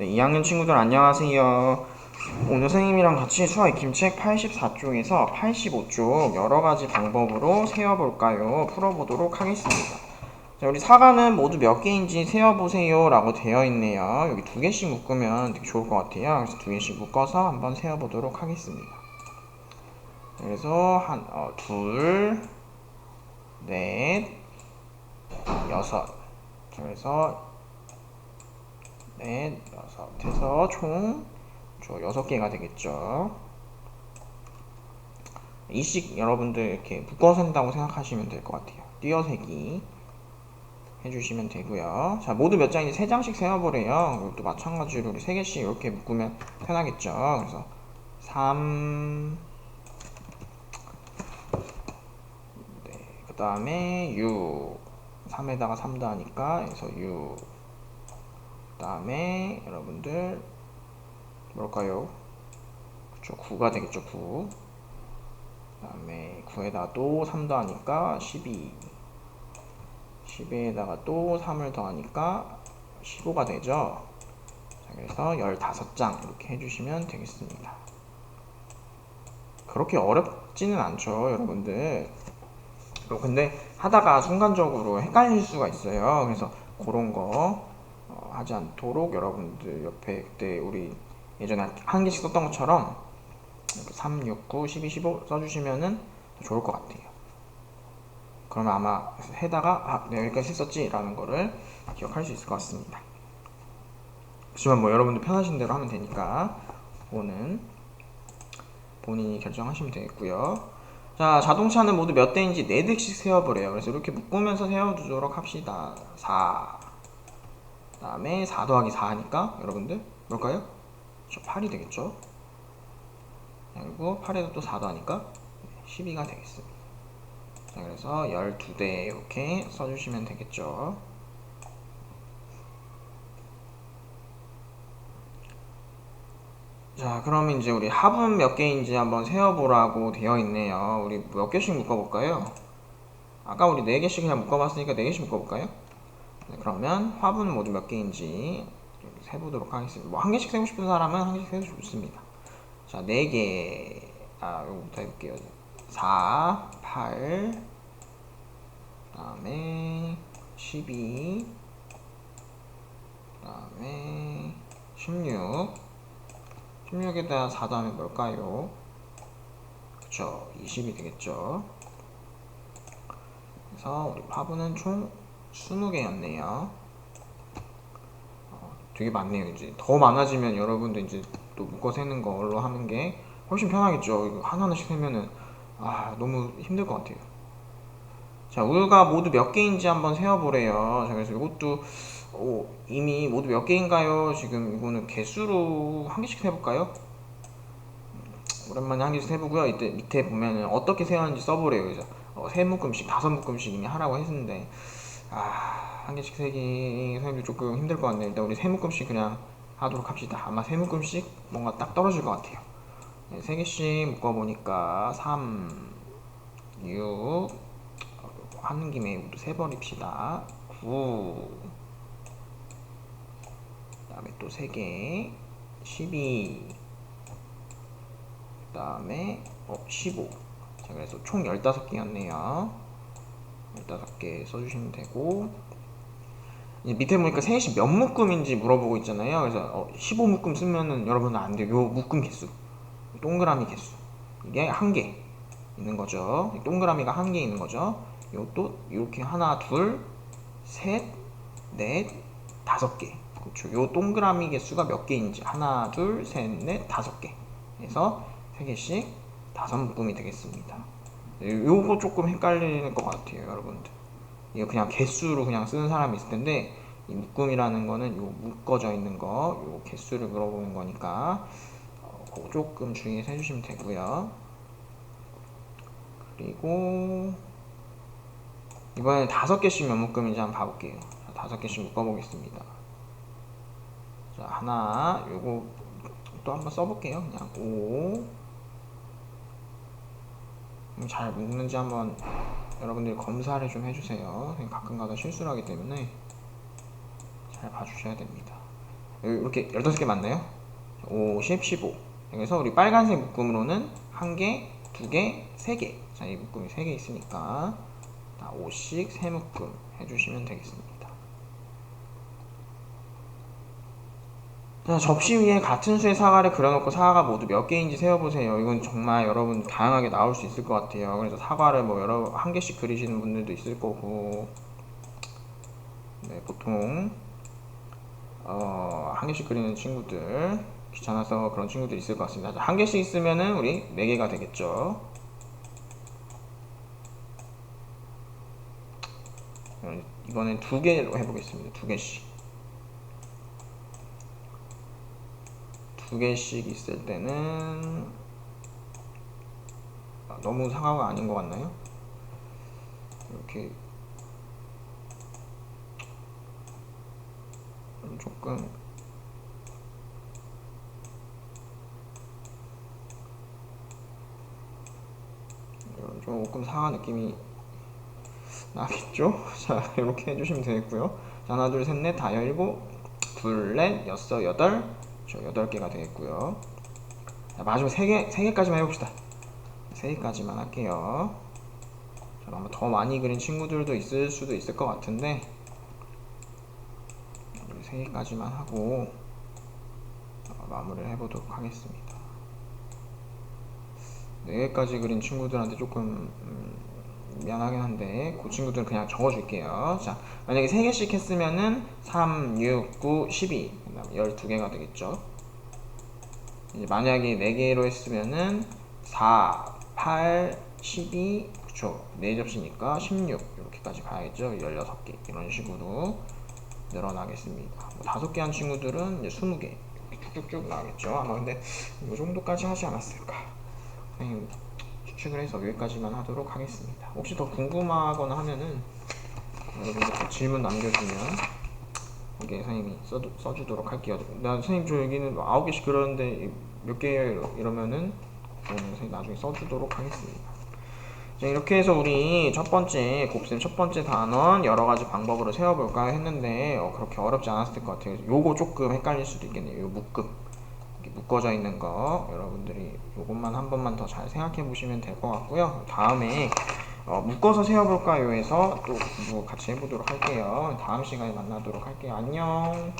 네, 2학년 친구들 안녕하세요. 오늘 선생님이랑 같이 수학 익힘책 84쪽에서 85쪽 여러 가지 방법으로 세어볼까요? 풀어보도록 하겠습니다. 자, 우리 사과는 모두 몇 개인지 세어보세요 라고 되어 있네요. 여기 두 개씩 묶으면 되게 좋을 것 같아요. 그래서 두 개씩 묶어서 한번 세어보도록 하겠습니다. 그래서 한, 어, 둘, 넷, 여섯. 자, 그래서 넷, 여섯 해서 총저 여섯 개가 되겠죠. 이씩 여러분들 이렇게 묶어서 한다고 생각하시면 될 것 같아요. 띄어세기 해주시면 되고요. 자, 모두 몇 장인지 세 장씩 세어보래요. 이것도 마찬가지로 우리 세 개씩 이렇게 묶으면 편하겠죠. 그래서 3, 네, 그 다음에 6, 3에다가 3도 하니까 그래서 6, 그 다음에 여러분들 뭘까요? 그쵸 9가 되겠죠 9 그 다음에 9에다가 또3 더하니까 12 12에다가 또 3을 더하니까 15가 되죠? 자, 그래서 15장 이렇게 해주시면 되겠습니다. 그렇게 어렵지는 않죠 여러분들. 어, 근데 하다가 순간적으로 헷갈릴 수가 있어요. 그래서 그런 거. 어, 하지 않도록 여러분들 옆에 그때 우리 예전에 한 개씩 썼던 것처럼 이렇게 3, 6, 9, 12, 15 써주시면은 좋을 것 같아요. 그러면 아마 해다가 아, 내가 여기까지 했었지 라는 거를 기억할 수 있을 것 같습니다. 하지만 뭐 여러분들 편하신 대로 하면 되니까 그거는 본인이 결정하시면 되겠고요. 자, 자동차는 모두 몇 대인지 4대씩 세어보래요. 그래서 이렇게 묶으면서 세워두도록 합시다. 4. 그 다음에 4 더하기 4 하니까 여러분들 뭘까요? 저 8이 되겠죠? 그리고 8에다 또 4도 하니까 12가 되겠습니다. 자, 그래서 12대 이렇게 써주시면 되겠죠. 자, 그럼 이제 우리 합은 몇 개인지 한번 세어보라고 되어 있네요. 우리 몇 개씩 묶어볼까요? 아까 우리 4개씩 그냥 묶어봤으니까 4개씩 묶어볼까요? 네, 그러면 화분은 모두 몇 개인지 세보도록 하겠습니다. 뭐 한 개씩 세고 싶은 사람은 한 개씩 세도 좋습니다. 자, 4개. 아, 요거부터 해볼게요. 4, 8, 그 다음에 12, 그 다음에 16. 16에다 4 다음에 뭘까요? 그쵸, 20이 되겠죠. 그래서 우리 화분은 총 20개였네요. 되게 많네요. 이제 더 많아지면 여러분들 이제 또 묶어 세는 걸로 하는 게 훨씬 편하겠죠. 이거 하나하나씩 세면은 아 너무 힘들 것 같아요. 자, 우유가 모두 몇 개인지 한번 세어보래요. 자, 그래서 이것도 오, 이미 모두 몇 개인가요? 지금 이거는 개수로 한 개씩 세볼까요? 오랜만에 한 개씩 세보고요. 이때 밑에 보면은 어떻게 세었는지 써보래요. 그래서 어, 세 묶음씩, 다섯 묶음씩 이미 하라고 했는데 아, 한 개씩 세기 선생님도 조금 힘들 것 같네요. 일단 우리 세 묶음씩 그냥 하도록 합시다. 아마 세 묶음씩 뭔가 딱 떨어질 것 같아요. 네, 세 개씩 묶어보니까 3, 6, 하는 김에 모두 세버립시다. 9, 그 다음에 또 3개, 12, 그 다음에 어, 15. 자, 그래서 총 15개였네요. 15개 써주시면 되고 밑에 보니까 셋이 몇 묶음인지 물어보고 있잖아요. 그래서 어, 15묶음 쓰면은 여러분은 안 돼요. 요 묶음 개수, 동그라미 개수 이게 한 개 있는 거죠. 동그라미가 한 개 있는 거죠. 요것도 이렇게 하나, 둘, 셋, 넷, 다섯 개. 그렇죠. 요 동그라미 개수가 몇 개인지 하나, 둘, 셋, 넷, 다섯 개. 해서 세 개씩 다섯 묶음이 되겠습니다. 요거 조금 헷갈리는 것 같아요, 여러분들. 이거 그냥 개수로 그냥 쓰는 사람이 있을 텐데 이 묶음이라는 거는 요 묶어져 있는 거, 요 개수를 물어보는 거니까 어, 그거 조금 주의해서 해주시면 되고요. 그리고 이번에 다섯 개씩 몇 묶음인지 한번 봐볼게요. 자, 다섯 개씩 묶어보겠습니다. 자, 하나, 요거 또 한번 써볼게요. 그냥 5, 잘 묶는지 한번 여러분들이 검사를 좀 해주세요. 가끔가다 실수를 하기 때문에 잘 봐주셔야 됩니다. 이렇게 15개 맞나요? 50, 15. 그래서 우리 빨간색 묶음으로는 한 개, 두 개, 세 개. 자, 이 묶음이 세개 있으니까 다 5씩 세 묶음 해주시면 되겠습니다. 자, 접시 위에 같은 수의 사과를 그려놓고 사과가 모두 몇 개인지 세어보세요. 이건 정말 여러분 다양하게 나올 수 있을 것 같아요. 그래서 사과를 뭐 여러 한 개씩 그리시는 분들도 있을 거고, 네, 보통 어, 한 개씩 그리는 친구들 귀찮아서 그런 친구들 있을 것 같습니다. 자, 한 개씩 있으면은 우리 네 개가 되겠죠. 어, 이번엔 두 개로 해보겠습니다. 두 개씩. 두 개씩 있을 때는 아, 너무 상하가 아닌 것 같나요? 이렇게 조금 조금 상한 느낌이 나겠죠? 자 이렇게 해주시면 되겠고요. 자 하나 둘 셋 넷 다여 일곱 둘넷 여섯 여덟 저 여덟 개가 되겠고요. 자, 마지막 세 개, 세 개까지만 해봅시다. 세 개까지만 할게요. 자, 아마 더 많이 그린 친구들도 있을 수도 있을 것 같은데, 우리 세 개까지만 하고, 어, 마무리를 해보도록 하겠습니다. 네 개까지 그린 친구들한테 조금, 음, 미안하긴 한데, 그 친구들은 그냥 적어줄게요. 자, 만약에 3개씩 했으면은 3, 6, 9, 12, 그 다음에 12개가 되겠죠. 이제 만약에 4개로 했으면은 4, 8, 12, 그쵸. 4접시니까 16, 이렇게까지 가야겠죠. 16개. 이런 식으로 늘어나겠습니다. 뭐 5개 한 친구들은 이제 20개. 이렇게 쭉쭉쭉 나가겠죠. 아마 근데 이 정도까지 하지 않았을까. 선생님 추측을 해서 여기까지만 하도록 하겠습니다. 혹시 더 궁금하거나 하면은 여러분들 또 질문 남겨주면 이게 선생님이 써, 써주도록 할게요. 나 선생님 저 여기는 뭐 아홉 개씩 그렸는데 몇 개예요? 이러- 이러면은 선생님 나중에 써주도록 하겠습니다. 자, 이렇게 해서 우리 첫 번째 곱셈 첫 번째 단원 여러 가지 방법으로 세워볼까 했는데 어, 그렇게 어렵지 않았을 것 같아요. 요거 조금 헷갈릴 수도 있겠네요. 요 묶음 이렇게 묶어져 있는 거 여러분들이 요것만 한 번만 더 잘 생각해 보시면 될 것 같고요. 다음에 어, 묶어서 세워볼까요? 해서 또 공부 같이 해보도록 할게요. 다음 시간에 만나도록 할게요. 안녕.